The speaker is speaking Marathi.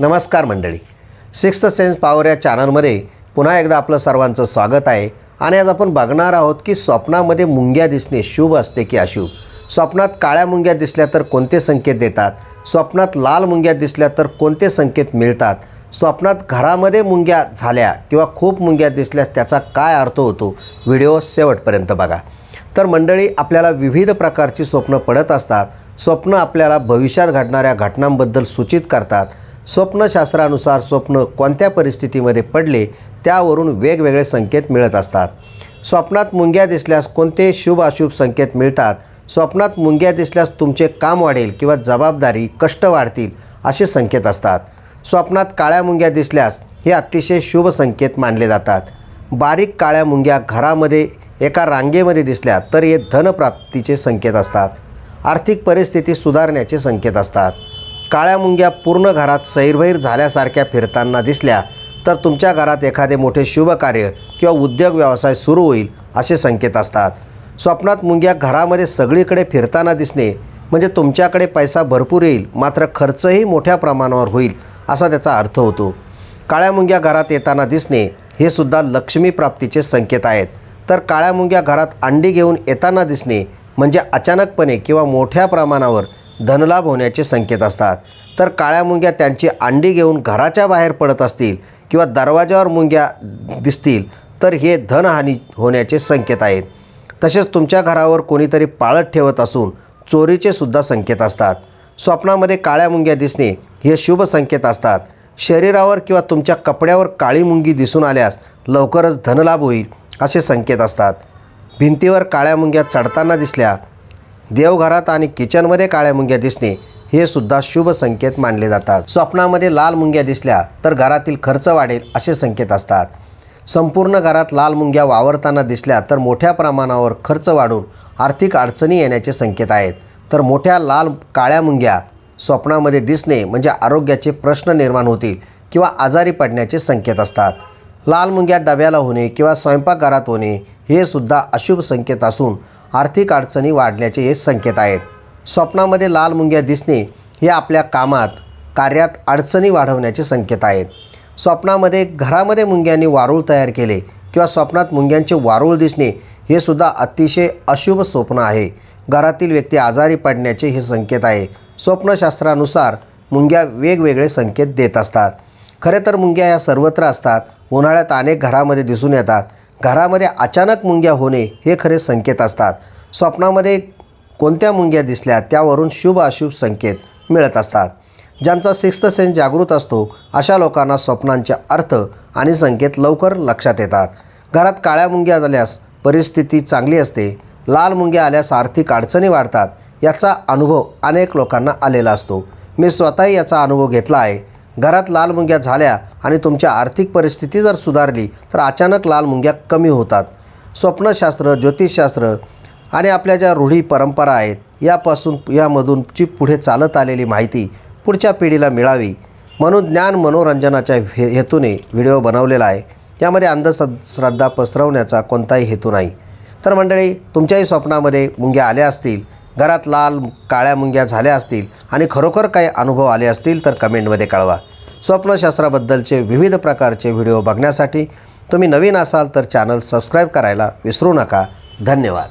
नमस्कार मंडळी. सिक्स्थ सेन्स पॉवर या चॅनलमध्ये पुन्हा एकदा आपलं सर्वांचं स्वागत आहे. आणि आज आपण बघणार आहोत की स्वप्नामध्ये मुंग्या दिसणे शुभ असते की अशुभ? स्वप्नात काळ्या मुंग्या दिसल्या तर कोणते संकेत देतात? स्वप्नात लाल मुंग्या दिसल्या तर कोणते संकेत मिळतात? स्वप्नात घरामध्ये मुंग्या झाल्या किंवा खूप मुंग्या दिसल्यास त्याचा काय अर्थ होतो? व्हिडिओ शेवटपर्यंत बघा. तर मंडळी आपल्याला विविध प्रकारची स्वप्न पडत असतात. स्वप्न आपल्याला भविष्यात घडणाऱ्या घटनांबद्दल सूचित करतात. स्वप्नशास्त्रानुसार स्वप्न कोणत्या परिस्थितीमध्ये पडले त्यावरून वेगवेगळे संकेत मिळत असतात. स्वप्नात मुंग्या दिसल्यास कोणते शुभ अशुभ संकेत मिळतात? स्वप्नात मुंग्या दिसल्यास तुमचे काम वाढेल किंवा जबाबदारी कष्ट वाढतील असे संकेत असतात. स्वप्नात काळ्या मुंग्या दिसल्यास हे अतिशय शुभ संकेत मानले जातात. बारीक काळ्या मुंग्या घरामध्ये एका रांगेमध्ये दिसल्या तर हे धनप्राप्तीचे संकेत असतात. आर्थिक परिस्थिती सुधारण्याचे संकेत असतात. काळ्या मुंग्या पूर्ण घरात सैरभैर झाल्यासारख्या फिरताना दिसल्या तर तुमच्या घरात एखादे मोठे शुभकार्य किंवा उद्योग व्यवसाय सुरू होईल असे संकेत असतात. स्वप्नात मुंग्या घरामध्ये सगळीकडे फिरताना दिसणे म्हणजे तुमच्याकडे पैसा भरपूर येईल मात्र खर्चही मोठ्या प्रमाणावर होईल असा त्याचा अर्थ होतो. काळ्या मुंग्या घरात येताना दिसणे हे सुद्धा लक्ष्मी प्राप्तीचे संकेत आहेत. तर काळ्या मुंग्या घरात अंडी घेऊन येताना दिसणे म्हणजे अचानकपणे किंवा मोठ्या प्रमाणावर धनलाभ होण्याचे संकेत असतात. तर काळ्या मुंग्या त्यांची अंडी घेऊन घराच्या बाहेर पडत असतील किंवा दरवाजावर मुंग्या दिसतील तर हे धनहानी होण्याचे संकेत आहेत. तसेच तुमच्या घरावर कोणीतरी पाळत ठेवत असून चोरीचे सुद्धा संकेत असतात. स्वप्नामध्ये काळ्या मुंग्या दिसणे हे शुभ संकेत असतात. शरीरावर किंवा तुमच्या कपड्यावर काळी मुंगी दिसून आल्यास लवकरच धनलाभ होईल असे संकेत असतात. भिंतीवर काळ्या मुंग्या चढताना दिसल्या देवघरात आणि किचनमध्ये काळ्या मुंग्या दिसणे हे सुद्धा शुभ संकेत मानले जातात. स्वप्नामध्ये लाल मुंग्या दिसल्या तर घरातील खर्च वाढेल असे संकेत असतात. संपूर्ण घरात लाल मुंग्या वावरताना दिसल्या तर मोठ्या प्रमाणावर खर्च वाढून आर्थिक अडचणी येण्याचे संकेत आहेत. तर मोठ्या लाल काळ्या मुंग्या स्वप्नामध्ये दिसणे म्हणजे आरोग्याचे प्रश्न निर्माण होतील किंवा आजारी पडण्याचे संकेत असतात. लाल मुंग्या डब्याला होणे किंवा स्वयंपाकघरात होणे हे सुद्धा अशुभ संकेत असून आर्थिक अडचणी वाढण्याचे हे संकेत आहेत. स्वप्नामध्ये लाल मुंग्या दिसणे हे आपल्या कामात कार्यात अडचणी वाढवण्याचे संकेत आहेत. स्वप्नामध्ये घरामध्ये मुंग्यांनी वारूळ तयार केले किंवा स्वप्नात मुंग्यांचे वारूळ दिसणे हे सुद्धा अतिशय अशुभ स्वप्न आहे. घरातील व्यक्ती आजारी पडण्याचे हे संकेत आहे. स्वप्नशास्त्रानुसार मुंग्या वेगवेगळे संकेत देत असतात. खरे तर मुंग्या या सर्वत्र असतात. उन्हाळ्यात अनेक घरामध्ये दिसून येतात. घरामध्ये अचानक मुंग्या होणे हे खरे संकेत असतात. स्वप्नामध्ये कोणत्या मुंग्या दिसल्या त्यावरून शुभ अशुभ संकेत मिळत असतात. ज्यांचा सिक्स्थ सेन्स जागृत असतो अशा लोकांना स्वप्नांचे अर्थ आणि संकेत लवकर लक्षात येतात. घरात काळ्या मुंग्या झाल्यास परिस्थिती चांगली असते. लाल मुंग्या आल्यास आर्थिक अडचणी वाढतात. याचा अनुभव अनेक लोकांना आलेला असतो. मी स्वतःही याचा अनुभव घेतला आहे. घरात लाल मुंग्या झाल्या आणि तुमच्या आर्थिक परिस्थिती जर सुधारली तर अचानक लाल मुंग्या कमी होतात. स्वप्नशास्त्र ज्योतिषशास्त्र आणि आपल्या ज्या रूढी परंपरा आहेत यापासून यामधूनची पुढे चालत आलेली माहिती पुढच्या पिढीला मिळावी म्हणून ज्ञान मनोरंजनाच्या हे हेतूने व्हिडिओ बनवलेला आहे. यामध्ये अंधश्रद्धा पसरवण्याचा कोणताही हेतू नाही. तर मंडळी तुमच्याही स्वप्नामध्ये मुंग्या आल्या असतील घरात लाल काळ्या मुंग्या झाल्या असतील आणि खरोखर काही अनुभव आले असतील तर कमेंटमध्ये कळवा. स्वप्नशास्त्राबद्दलचे विविध प्रकारचे व्हिडिओ बघण्यासाठी तुम्ही नवीन असाल तर चॅनल सबस्क्राईब करायला विसरू नका. धन्यवाद.